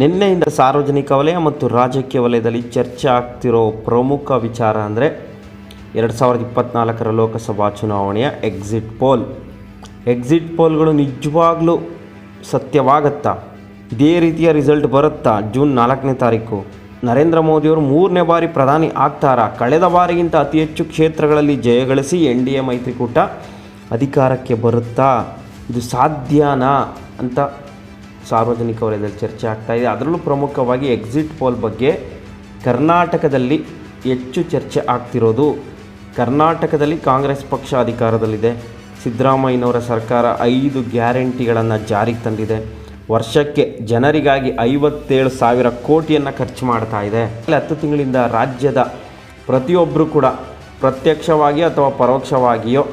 ನಿನ್ನೆಯಿಂದ ಸಾರ್ವಜನಿಕ ವಲಯ ಮತ್ತು ರಾಜಕೀಯ ವಲಯದಲ್ಲಿ ಚರ್ಚೆ ಆಗ್ತಿರೋ ಪ್ರಮುಖ ವಿಚಾರ ಅಂದರೆ ಎರಡು ಸಾವಿರದ ಇಪ್ಪತ್ತ್ನಾಲ್ಕರ ಲೋಕಸಭಾ ಚುನಾವಣೆಯ ಎಕ್ಸಿಟ್ ಪೋಲ್ ಎಕ್ಸಿಟ್ ಪೋಲ್ಗಳು ನಿಜವಾಗ್ಲೂ ಸತ್ಯವಾಗತ್ತಾ? ಇದೇ ರೀತಿಯ ರಿಸಲ್ಟ್ ಬರುತ್ತಾ ಜೂನ್ ನಾಲ್ಕನೇ ತಾರೀಕು? ನರೇಂದ್ರ ಮೋದಿಯವರು ಮೂರನೇ ಬಾರಿ ಪ್ರಧಾನಿ ಆಗ್ತಾರಾ? ಕಳೆದ ಬಾರಿಗಿಂತ ಅತಿ ಹೆಚ್ಚು ಕ್ಷೇತ್ರಗಳಲ್ಲಿ ಜಯಗಳಿಸಿ ಎನ್ ಡಿ ಎ ಮೈತ್ರಿಕೂಟ ಅಧಿಕಾರಕ್ಕೆ ಬರುತ್ತಾ? ಇದು ಸಾಧ್ಯನಾ ಅಂತ ಸಾರ್ವಜನಿಕ ವಲಯದಲ್ಲಿ ಚರ್ಚೆ ಆಗ್ತಾ ಇದೆ. ಅದರಲ್ಲೂ ಪ್ರಮುಖವಾಗಿ ಎಕ್ಸಿಟ್ ಪೋಲ್ ಬಗ್ಗೆ ಕರ್ನಾಟಕದಲ್ಲಿ ಹೆಚ್ಚು ಚರ್ಚೆ ಆಗ್ತಿರೋದು ಕರ್ನಾಟಕದಲ್ಲಿ ಕಾಂಗ್ರೆಸ್ ಪಕ್ಷ ಅಧಿಕಾರದಲ್ಲಿದೆ. ಸಿದ್ದರಾಮಯ್ಯನವರ ಸರ್ಕಾರ ಐದು ಗ್ಯಾರಂಟಿಗಳನ್ನು ಜಾರಿಗೆ ತಂದಿದೆ. ವರ್ಷಕ್ಕೆ ಜನರಿಗಾಗಿ ಐವತ್ತೇಳು ಸಾವಿರ ಕೋಟಿಯನ್ನು ಖರ್ಚು ಮಾಡ್ತಾ ಇದೆ. ಹತ್ತು ತಿಂಗಳಿಂದ ರಾಜ್ಯದ ಪ್ರತಿಯೊಬ್ಬರು ಕೂಡ ಪ್ರತ್ಯಕ್ಷವಾಗಿ ಅಥವಾ ಪರೋಕ್ಷವಾಗಿಯೋ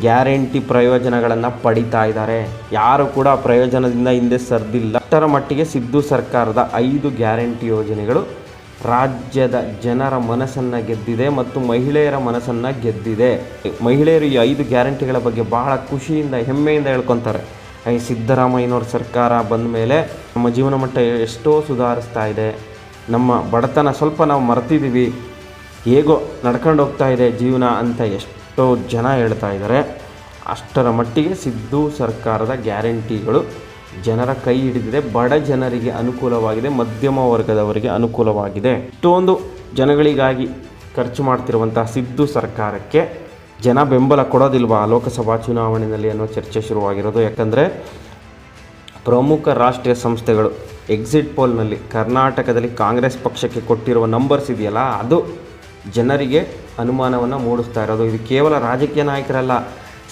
ಗ್ಯಾರಂಟಿ ಪ್ರಯೋಜನಗಳನ್ನು ಪಡಿತಾ ಇದ್ದಾರೆ. ಯಾರು ಕೂಡ ಪ್ರಯೋಜನದಿಂದ ಹಿಂದೆ ಸರ್ದಿಲ್ಲ. ಅಷ್ಟರ ಮಟ್ಟಿಗೆ ಸಿದ್ದು ಸರ್ಕಾರದ ಐದು ಗ್ಯಾರಂಟಿ ಯೋಜನೆಗಳು ರಾಜ್ಯದ ಜನರ ಮನಸ್ಸನ್ನು ಗೆದ್ದಿದೆ ಮತ್ತು ಮಹಿಳೆಯರ ಮನಸ್ಸನ್ನು ಗೆದ್ದಿದೆ. ಮಹಿಳೆಯರು ಈ ಐದು ಗ್ಯಾರಂಟಿಗಳ ಬಗ್ಗೆ ಬಹಳ ಖುಷಿಯಿಂದ, ಹೆಮ್ಮೆಯಿಂದ ಹೇಳ್ಕೊತಾರೆ. ಈ ಸಿದ್ದರಾಮಯ್ಯನವ್ರ ಸರ್ಕಾರ ಬಂದ ಮೇಲೆ ನಮ್ಮ ಜೀವನ ಮಟ್ಟ ಎಷ್ಟೋ ಸುಧಾರಿಸ್ತಾ ಇದೆ. ನಮ್ಮ ಬಡತನ ಸ್ವಲ್ಪ ನಾವು ಮರ್ತಿದ್ದೀವಿ. ಹೇಗೋ ನಡ್ಕೊಂಡು ಹೋಗ್ತಾ ಇದೆ ಜೀವನ ಅಂತ ಎಷ್ಟೋ ಜನ ಹೇಳ್ತಾ ಇದ್ದಾರೆ, ಅಷ್ಟರ ಮಟ್ಟಿಗೆ ಸಿದ್ದು ಸರ್ಕಾರದ ಗ್ಯಾರಂಟಿಗಳು ಜನರ ಕೈ ಹಿಡಿದಿದೆ, ಬಡ ಜನರಿಗೆ ಅನುಕೂಲವಾಗಿದೆ, ಮಧ್ಯಮ ವರ್ಗದವರಿಗೆ ಅನುಕೂಲವಾಗಿದೆ. ಇಷ್ಟೊಂದು ಜನಗಳಿಗಾಗಿ ಖರ್ಚು ಮಾಡ್ತಿರುವಂತಹ ಸಿದ್ದು ಸರ್ಕಾರಕ್ಕೆ ಜನ ಬೆಂಬಲ ಕೊಡೋದಿಲ್ವಾ ಲೋಕಸಭಾ ಚುನಾವಣೆಯಲ್ಲಿ ಅನ್ನೋ ಚರ್ಚೆ ಶುರುವಾಗಿರೋದು? ಯಾಕಂದರೆ ಪ್ರಮುಖ ರಾಷ್ಟ್ರೀಯ ಸಂಸ್ಥೆಗಳು ಎಕ್ಸಿಟ್ ಪೋಲ್ನಲ್ಲಿ ಕರ್ನಾಟಕದಲ್ಲಿ ಕಾಂಗ್ರೆಸ್ ಪಕ್ಷಕ್ಕೆ ಕೊಟ್ಟಿರುವ ನಂಬರ್ಸ್ ಇದೆಯಲ್ಲ, ಅದು ಜನರಿಗೆ ಅನುಮಾನವನ್ನು ಮೂಡಿಸ್ತಾ ಇರೋದು. ಇದು ಕೇವಲ ರಾಜಕೀಯ ನಾಯಕರಲ್ಲ,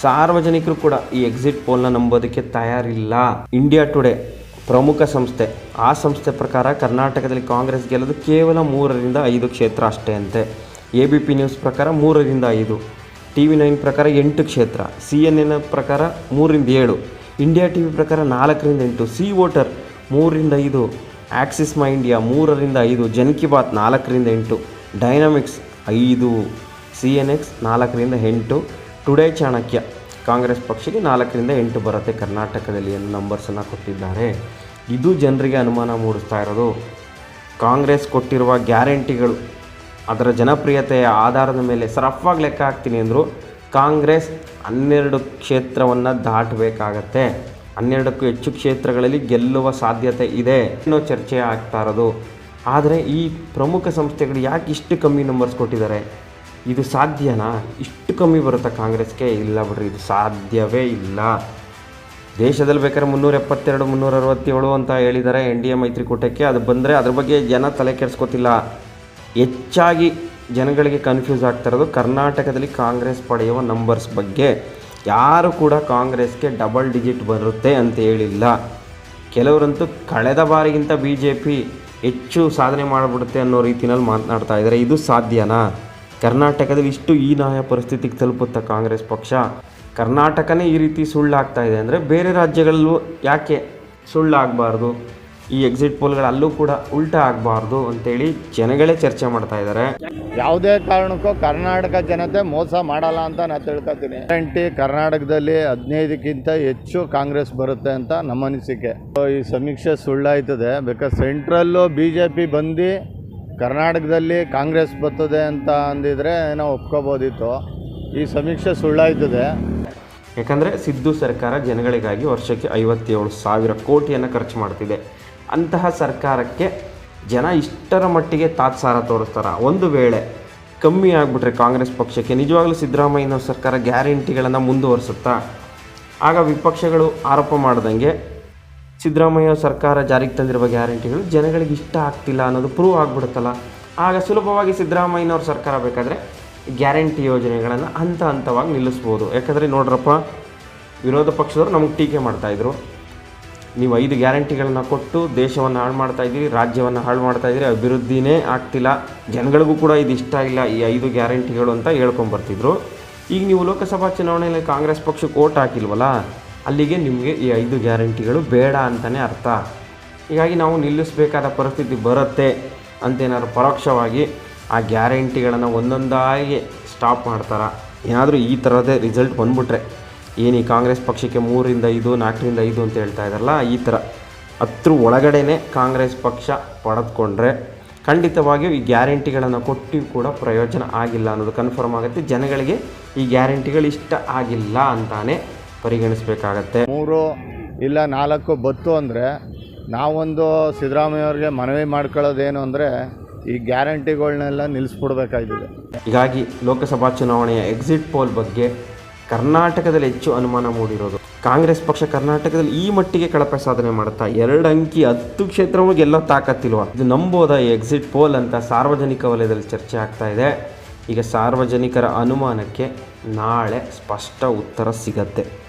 ಸಾರ್ವಜನಿಕರು ಕೂಡ ಈ ಎಕ್ಸಿಟ್ ಪೋಲ್ನ ನಂಬೋದಕ್ಕೆ ತಯಾರಿಲ್ಲ. ಇಂಡಿಯಾ ಟುಡೇ ಪ್ರಮುಖ ಸಂಸ್ಥೆ, ಆ ಸಂಸ್ಥೆ ಪ್ರಕಾರ ಕರ್ನಾಟಕದಲ್ಲಿ ಕಾಂಗ್ರೆಸ್ ಗೆಲ್ಲೋದು ಕೇವಲ ಮೂರರಿಂದ ಐದು ಕ್ಷೇತ್ರ ಅಷ್ಟೇ ಅಂತೆ. ಎ ಬಿ ಪಿ ನ್ಯೂಸ್ ಪ್ರಕಾರ ಮೂರರಿಂದ ಐದು ಟಿ ವಿ ನೈನ್ ಪ್ರಕಾರ ಎಂಟು ಕ್ಷೇತ್ರ ಸಿ ಎನ್ ಎನ್ ಪ್ರಕಾರ ಮೂರಿಂದ ಏಳು ಇಂಡಿಯಾ ಟಿ ವಿ ಪ್ರಕಾರ ನಾಲ್ಕರಿಂದ ಎಂಟು ಸಿ ವೋಟರ್ ಮೂರರಿಂದ ಐದು ಆಕ್ಸಿಸ್ ಮೈ ಇಂಡಿಯಾ ಮೂರರಿಂದ ಐದು ಜನ್ ಕಿ ಬಾತ್ ನಾಲ್ಕರಿಂದ ಎಂಟು ಡೈನಾಮಿಕ್ಸ್ ಐದು ಸಿ ಎನ್ ಎಕ್ಸ್ ನಾಲ್ಕರಿಂದ ಎಂಟು. ಟುಡೇ ಚಾಣಕ್ಯ, ಕಾಂಗ್ರೆಸ್ ಪಕ್ಷಕ್ಕೆ ನಾಲ್ಕರಿಂದ ಎಂಟು ಬರುತ್ತೆ ಕರ್ನಾಟಕದಲ್ಲಿ ಅನ್ನೋ ನಂಬರ್ಸನ್ನು ಕೊಟ್ಟಿದ್ದಾರೆ. ಇದು ಜನರಿಗೆ ಅನುಮಾನ ಮೂಡಿಸ್ತಾ ಇರೋದು. ಕಾಂಗ್ರೆಸ್ ಕೊಟ್ಟಿರುವ ಗ್ಯಾರಂಟಿಗಳು, ಅದರ ಜನಪ್ರಿಯತೆಯ ಆಧಾರದ ಮೇಲೆ ಸರಫಾಗಿ ಲೆಕ್ಕ ಹಾಕ್ತೀನಿ ಅಂದರು, ಕಾಂಗ್ರೆಸ್ ಹನ್ನೆರಡು ಕ್ಷೇತ್ರವನ್ನು ದಾಟಬೇಕಾಗತ್ತೆ. ಹನ್ನೆರಡಕ್ಕೂ ಹೆಚ್ಚು ಕ್ಷೇತ್ರಗಳಲ್ಲಿ ಗೆಲ್ಲುವ ಸಾಧ್ಯತೆ ಇದೆ ಇನ್ನೂ ಚರ್ಚೆ ಆಗ್ತಾ ಇರೋದು. ಆದರೆ ಈ ಪ್ರಮುಖ ಸಂಸ್ಥೆಗಳು ಯಾಕೆ ಇಷ್ಟು ಕಮ್ಮಿ ನಂಬರ್ಸ್ ಕೊಟ್ಟಿದ್ದಾರೆ? ಇದು ಸಾಧ್ಯನಾ? ಇಷ್ಟು ಕಮ್ಮಿ ಬರುತ್ತಾ ಕಾಂಗ್ರೆಸ್ಗೆ? ಇಲ್ಲ ಬಿಡ್ರಿ, ಇದು ಸಾಧ್ಯವೇ ಇಲ್ಲ. ದೇಶದಲ್ಲಿ ಬೇಕಾದ್ರೆ ಮುನ್ನೂರ ಎಪ್ಪತ್ತೆರಡು, ಮುನ್ನೂರ ಅರವತ್ತೇಳು ಅಂತ ಹೇಳಿದ್ದಾರೆ ಎನ್ ಡಿ ಎ ಮೈತ್ರಿಕೂಟಕ್ಕೆ. ಅದು ಬಂದರೆ ಅದ್ರ ಬಗ್ಗೆ ಜನ ತಲೆ ಕೆಡಿಸ್ಕೋತಿಲ್ಲ. ಹೆಚ್ಚಾಗಿ ಜನಗಳಿಗೆ ಕನ್ಫ್ಯೂಸ್ ಆಗ್ತಾ ಇರೋದು ಕರ್ನಾಟಕದಲ್ಲಿ ಕಾಂಗ್ರೆಸ್ ಪಡೆಯುವ ನಂಬರ್ಸ್ ಬಗ್ಗೆ. ಯಾರು ಕೂಡ ಕಾಂಗ್ರೆಸ್ಗೆ ಡಬಲ್ ಡಿಜಿಟ್ ಬರುತ್ತೆ ಅಂತ ಹೇಳಿಲ್ಲ. ಕೆಲವರಂತೂ ಕಳೆದ ಬಾರಿಗಿಂತ ಬಿ ಜೆ ಪಿ ಹೆಚ್ಚು ಸಾಧನೆ ಮಾಡಿಬಿಡುತ್ತೆ ಅನ್ನೋ ರೀತಿಯಲ್ಲಿ ಮಾತನಾಡ್ತಾ ಇದ್ದಾರೆ. ಇದು ಸಾಧ್ಯನಾ? ಕರ್ನಾಟಕದಲ್ಲಿ ಇಷ್ಟು ಹೀನಾಯ ಪರಿಸ್ಥಿತಿಗೆ ತಲುಪುತ್ತಾ ಕಾಂಗ್ರೆಸ್ ಪಕ್ಷ. ಕರ್ನಾಟಕನೇ ಈ ರೀತಿ ಸುಳ್ಳಾಗ್ತಾ ಇದೆ ಅಂದರೆ ಬೇರೆ ರಾಜ್ಯಗಳಲ್ಲೂ ಯಾಕೆ ಸುಳ್ಳಾಗಬಾರ್ದು? ಈ ಎಕ್ಸಿಟ್ ಪೋಲ್ಗಳಲ್ಲೂ ಕೂಡ ಉಲ್ಟಾ ಆಗಬಾರ್ದು ಅಂತೇಳಿ ಜನಗಳೇ ಚರ್ಚೆ ಮಾಡ್ತಾ ಇದ್ದಾರೆ. ಯಾವುದೇ ಕಾರಣಕ್ಕೂ ಕರ್ನಾಟಕ ಜನತೆ ಮೋಸ ಮಾಡಲ್ಲ ಅಂತ ನಾನು ತಿಳ್ಕೊತೀನಿ ಗ್ಯಾರಂಟಿ ಕರ್ನಾಟಕದಲ್ಲಿ ಹದಿನೈದಕ್ಕಿಂತ ಹೆಚ್ಚು ಕಾಂಗ್ರೆಸ್ ಬರುತ್ತೆ ಅಂತ ನಮ್ಮ ಅನಿಸಿಕೆ. ಈ ಸಮೀಕ್ಷೆ ಸುಳ್ಳಾಯ್ತದೆ ಬೇಕಾದ್ರೆ ಸೆಂಟ್ರಲ್ಲು ಬಿ ಜೆ ಪಿ ಬಂದು ಕರ್ನಾಟಕದಲ್ಲಿ ಕಾಂಗ್ರೆಸ್ ಬರ್ತದೆ ಅಂತ ಅಂದಿದ್ರೆ ನಾವು ಒಪ್ಕೋಬೋದಿತ್ತು. ಈ ಸಮೀಕ್ಷೆ ಸುಳ್ಳಾಯ್ತದೆ. ಯಾಕಂದರೆ ಸಿದ್ದು ಸರ್ಕಾರ ಜನಗಳಿಗಾಗಿ ವರ್ಷಕ್ಕೆ ಐವತ್ತೇಳು ಸಾವಿರ ಕೋಟಿಯನ್ನು ಖರ್ಚು ಮಾಡ್ತಿದೆ. ಅಂತಹ ಸರ್ಕಾರಕ್ಕೆ ಜನ ಇಷ್ಟರ ಮಟ್ಟಿಗೆ ತಾತ್ಸಾರ ತೋರಿಸ್ತಾರೆ. ಒಂದು ವೇಳೆ ಕಮ್ಮಿ ಆಗಿಬಿಟ್ರೆ ಕಾಂಗ್ರೆಸ್ ಪಕ್ಷಕ್ಕೆ ನಿಜವಾಗ್ಲೂ ಸಿದ್ದರಾಮಯ್ಯನವ್ರ ಸರ್ಕಾರ ಗ್ಯಾರಂಟಿಗಳನ್ನು ಮುಂದುವರಿಸುತ್ತಾ? ಆಗ ವಿಪಕ್ಷಗಳು ಆರೋಪ ಮಾಡ್ದಂಗೆ ಸಿದ್ದರಾಮಯ್ಯ ಸರ್ಕಾರ ಜಾರಿಗೆ ತಂದಿರುವ ಗ್ಯಾರಂಟಿಗಳು ಜನಗಳಿಗೆ ಇಷ್ಟ ಆಗ್ತಿಲ್ಲ ಅನ್ನೋದು ಪ್ರೂವ್ ಆಗಿಬಿಡುತ್ತಲ್ಲ. ಆಗ ಸುಲಭವಾಗಿ ಸಿದ್ದರಾಮಯ್ಯನವ್ರ ಸರ್ಕಾರ ಬೇಕಾದರೆ ಗ್ಯಾರಂಟಿ ಯೋಜನೆಗಳನ್ನು ಹಂತ ಹಂತವಾಗಿ ನಿಲ್ಲಿಸ್ಬೋದು. ಯಾಕಂದರೆ ನೋಡ್ರಪ್ಪ, ವಿರೋಧ ಪಕ್ಷದವರು ನಮಗೆ ಟೀಕೆ ಮಾಡ್ತಾಯಿದ್ರು ನೀವು ಐದು ಗ್ಯಾರಂಟಿಗಳನ್ನು ಕೊಟ್ಟು ದೇಶವನ್ನು ಹಾಳು ಮಾಡ್ತಾ ಇದ್ದೀರಿ, ರಾಜ್ಯವನ್ನು ಹಾಳು ಮಾಡ್ತಾ ಇದ್ದೀರಿ, ಅಭಿವೃದ್ಧಿನೇ ಆಗ್ತಿಲ್ಲ. ಜನಗಳಿಗೂ ಕೂಡ ಇದು ಇಷ್ಟ ಇಲ್ಲ ಈ ಐದು ಗ್ಯಾರಂಟಿಗಳು ಅಂತ ಹೇಳ್ಕೊಂಬರ್ತಿದ್ರು. ಈಗ ನೀವು ಲೋಕಸಭಾ ಚುನಾವಣೆಯಲ್ಲಿ ಕಾಂಗ್ರೆಸ್ ಪಕ್ಷಕ್ಕೆ ಓಟ್ ಹಾಕಿಲ್ವಲ್ಲ, ಅಲ್ಲಿಗೆ ನಿಮಗೆ ಈ ಐದು ಗ್ಯಾರಂಟಿಗಳು ಬೇಡ ಅಂತಲೇ ಅರ್ಥ. ಹೀಗಾಗಿ ನಾವು ನಿಲ್ಲಿಸಬೇಕಾದ ಪರಿಸ್ಥಿತಿ ಬರುತ್ತೆ ಅಂತೇನಾದ್ರು ಪರೋಕ್ಷವಾಗಿ ಆ ಗ್ಯಾರಂಟಿಗಳನ್ನು ಒಂದೊಂದಾಗಿ ಸ್ಟಾಪ್ ಮಾಡ್ತಾರೆ? ಏನಾದರೂ ಈ ಥರದೇ ರಿಸಲ್ಟ್ ಬಂದ್ಬಿಟ್ರೆ. ಏನು ಈ ಕಾಂಗ್ರೆಸ್ ಪಕ್ಷಕ್ಕೆ ಮೂರಿಂದ ಐದು ನಾಲ್ಕರಿಂದ ಐದು ಅಂತ ಹೇಳ್ತಾ ಇದ್ದಾರಲ್ಲ ಈ ಥರ ಹತ್ರ ಒಳಗಡೆನೆ ಕಾಂಗ್ರೆಸ್ ಪಕ್ಷ ಪಡೆದುಕೊಂಡ್ರೆ ಖಂಡಿತವಾಗಿಯೂ ಈ ಗ್ಯಾರಂಟಿಗಳನ್ನು ಕೊಟ್ಟು ಕೂಡ ಪ್ರಯೋಜನ ಆಗಿಲ್ಲ ಅನ್ನೋದು ಕನ್ಫರ್ಮ್ ಆಗುತ್ತೆ. ಜನಗಳಿಗೆ ಈ ಗ್ಯಾರಂಟಿಗಳು ಇಷ್ಟ ಆಗಿಲ್ಲ ಅಂತಾನೆ ಪರಿಗಣಿಸಬೇಕಾಗತ್ತೆ. ಮೂರು ಇಲ್ಲ ನಾಲ್ಕು ಬತ್ತು ಅಂದರೆ ನಾವೊಂದು ಸಿದ್ದರಾಮಯ್ಯವ್ರಿಗೆ ಮನವಿ ಮಾಡ್ಕೊಳ್ಳೋದೇನು ಅಂದರೆ ಈ ಗ್ಯಾರಂಟಿಗಳನ್ನೆಲ್ಲ ನಿಲ್ಲಿಸ್ಬಿಡ್ಬೇಕಾಗಿದೆ ಹೀಗಾಗಿ ಲೋಕಸಭಾ ಚುನಾವಣೆಯ ಎಕ್ಸಿಟ್ ಪೋಲ್ ಬಗ್ಗೆ ಕರ್ನಾಟಕದಲ್ಲಿ ಹೆಚ್ಚು ಅನುಮಾನ ಮೂಡಿರೋದು. ಕಾಂಗ್ರೆಸ್ ಪಕ್ಷ ಕರ್ನಾಟಕದಲ್ಲಿ ಈ ಮಟ್ಟಿಗೆ ಕಳಪೆ ಸಾಧನೆ ಮಾಡುತ್ತಾ ಎರಡು ಅಂಕಿ ಹತ್ತು ಕ್ಷೇತ್ರವೂ ಗೆಲ್ಲೋ ತಾಕತ್ತಿಲ್ವಾ? ಇದು ನಂಬೋದ ಎಕ್ಸಿಟ್ ಪೋಲ್ ಅಂತ ಸಾರ್ವಜನಿಕ ವಲಯದಲ್ಲಿ ಚರ್ಚೆ ಆಗ್ತಾ ಇದೆ. ಈಗ ಸಾರ್ವಜನಿಕರ ಅನುಮಾನಕ್ಕೆ ನಾಳೆ ಸ್ಪಷ್ಟ ಉತ್ತರ ಸಿಗತ್ತೆ.